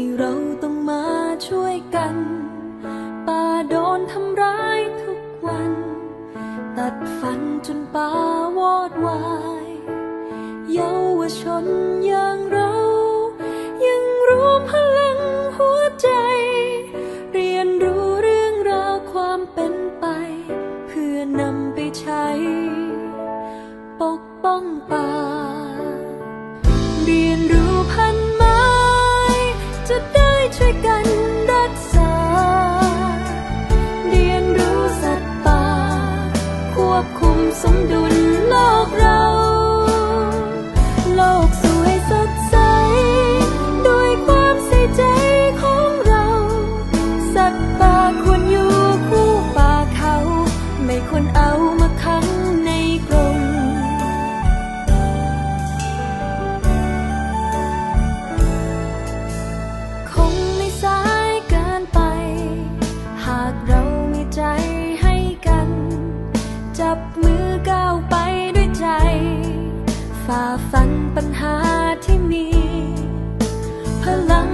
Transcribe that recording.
ที่เราต้องมาช่วยกัน ป่าโดนทำร้ายทุกวัน ตัดฟันจนป่าวอดวายเยาวชนอย่างเรา ยังรู้พลังหัวใจ เรียนรู้เรื่องราวความเป็นไป เพื่อนำไปใช้ ปกป้องป่า จับมือก้าวไปด้วยใจ ฝ่าฟันปัญหาที่มี พลัง